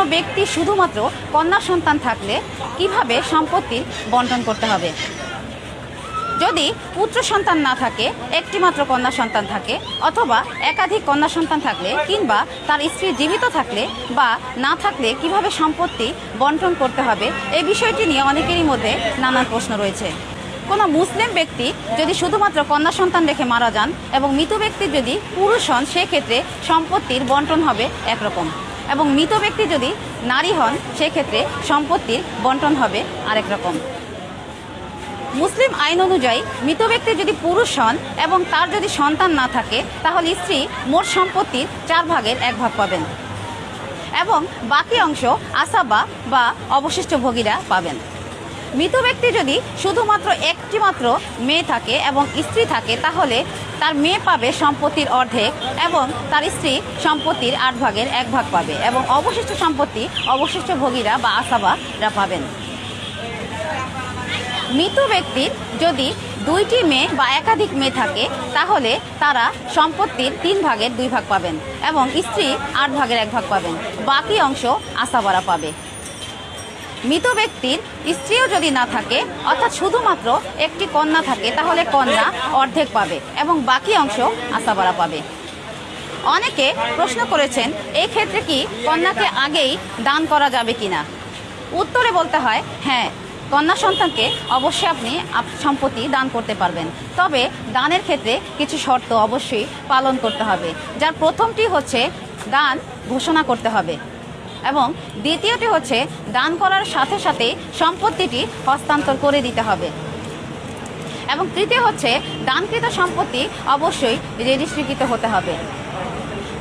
কোনো ব্যক্তি শুধুমাত্র কন্যা সন্তান থাকলে কীভাবে সম্পত্তির বন্টন করতে হবে? যদি পুত্র সন্তান না থাকে, একটিমাত্র কন্যা সন্তান থাকে, অথবা একাধিক কন্যা সন্তান থাকলে কিংবা তার স্ত্রী জীবিত থাকলে বা না থাকলে কীভাবে সম্পত্তি বন্টন করতে হবে? এই বিষয়টি নিয়ে অনেকেরই মধ্যে নানান প্রশ্ন রয়েছে। কোনো মুসলিম ব্যক্তি যদি শুধুমাত্র কন্যা সন্তান রেখে মারা যান এবং মৃত ব্যক্তি যদি পুরুষ হন, সেক্ষেত্রে সম্পত্তির বন্টন হবে একরকম। এবং মৃত ব্যক্তি যদি নারী হন, সেক্ষেত্রে সম্পত্তির বন্টন হবে আরেক রকম। মুসলিম আইন অনুযায়ী মৃত ব্যক্তি যদি পুরুষ হন এবং তার যদি সন্তান না থাকে, তাহলে স্ত্রী মোট সম্পত্তির চার ভাগের এক ভাগ পাবেন এবং বাকি অংশ আসাবা বা অবশিষ্ট ভোগীরা পাবেন। মৃত ব্যক্তি যদি শুধুমাত্র একটি মাত্র মেয়ে থাকে এবং স্ত্রী থাকে, তাহলে তার মেয়ে পাবে সম্পত্তির অর্ধেক এবং তার স্ত্রী সম্পত্তির আট ভাগের এক ভাগ পাবে এবং অবশিষ্ট সম্পত্তি অবশিষ্ট ভোগীরা বা আসাবারা পাবেন। মৃত ব্যক্তির যদি দুইটি মেয়ে বা একাধিক মেয়ে থাকে, তাহলে তারা সম্পত্তির তিন ভাগের দুই ভাগ পাবেন এবং স্ত্রী আট ভাগের এক ভাগ পাবেন। বাকি অংশ আশাবারা পাবে। মৃত ব্যক্তির স্ত্রীও যদি না থাকে, অর্থাৎ শুধুমাত্র একটি কন্যা থাকে, তাহলে কন্যা অর্ধেক পাবে এবং বাকি অংশ আশাবারা পাবে। অনেকে প্রশ্ন করেছেন, এই ক্ষেত্রে কি কন্যাকে আগেই দান করা যাবে কিনা? উত্তরে বলতে হয় হ্যাঁ কন্যা সন্তানকে অবশ্যই আপনি আপ- সম্পত্তি দান করতে পারবেন। তবে দানের ক্ষেত্রে কিছু শর্ত অবশ্যই পালন করতে হবে। যার প্রথমটি হচ্ছে দান ঘোষণা করতে হবে। এবং দ্বিতীয়টি হচ্ছে দান করার সাথে সাথে সম্পত্তিটি হস্তান্তর করে দিতে হবে। এবং তৃতীয় হচ্ছে দানকৃত সম্পত্তি অবশ্যই রেজিস্ট্রিকৃত হতে হবে।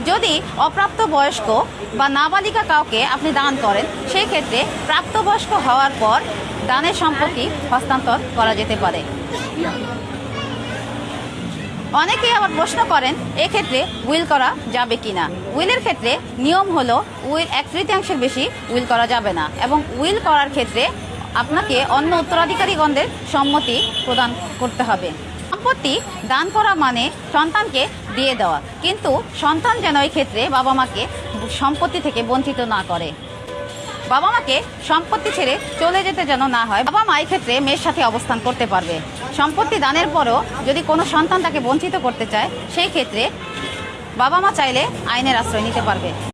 যদি অপ্রাপ্ত বয়স্ক বা নাবালিকা কাউকে আপনি দান করেন, সেই ক্ষেত্রে প্রাপ্তবয়স্ক হওয়ার পর দানের সম্পত্তি হস্তান্তর করা যেতে পারে। অনেকেই আবার প্রশ্ন করেন, এক্ষেত্রে উইল করা যাবে কিনা? উইলের ক্ষেত্রে নিয়ম হলো, উইল এক তৃতীয়াংশের বেশি উইল করা যাবে না এবং উইল করার ক্ষেত্রে আপনাকে অন্য উত্তরাধিকারীগণদের সম্মতি প্রদান করতে হবে। সম্পত্তি দান করা মানে সন্তানকে দিয়ে দেওয়া, কিন্তু সন্তান যেন এই ক্ষেত্রে বাবা মাকে সম্পত্তি থেকে বঞ্চিত না করে। বাবা মাকে সম্পত্তি ছেড়ে চলে যেতে যেন না হয়, বাবা মা এই ক্ষেত্রে মেয়ের সাথে অবস্থান করতে পারবে। সম্পত্তি দানের পরও যদি কোনো সন্তান তাকে বঞ্চিত করতে চায়, সেই ক্ষেত্রে বাবা মা চাইলে আইনের আশ্রয় নিতে পারবে।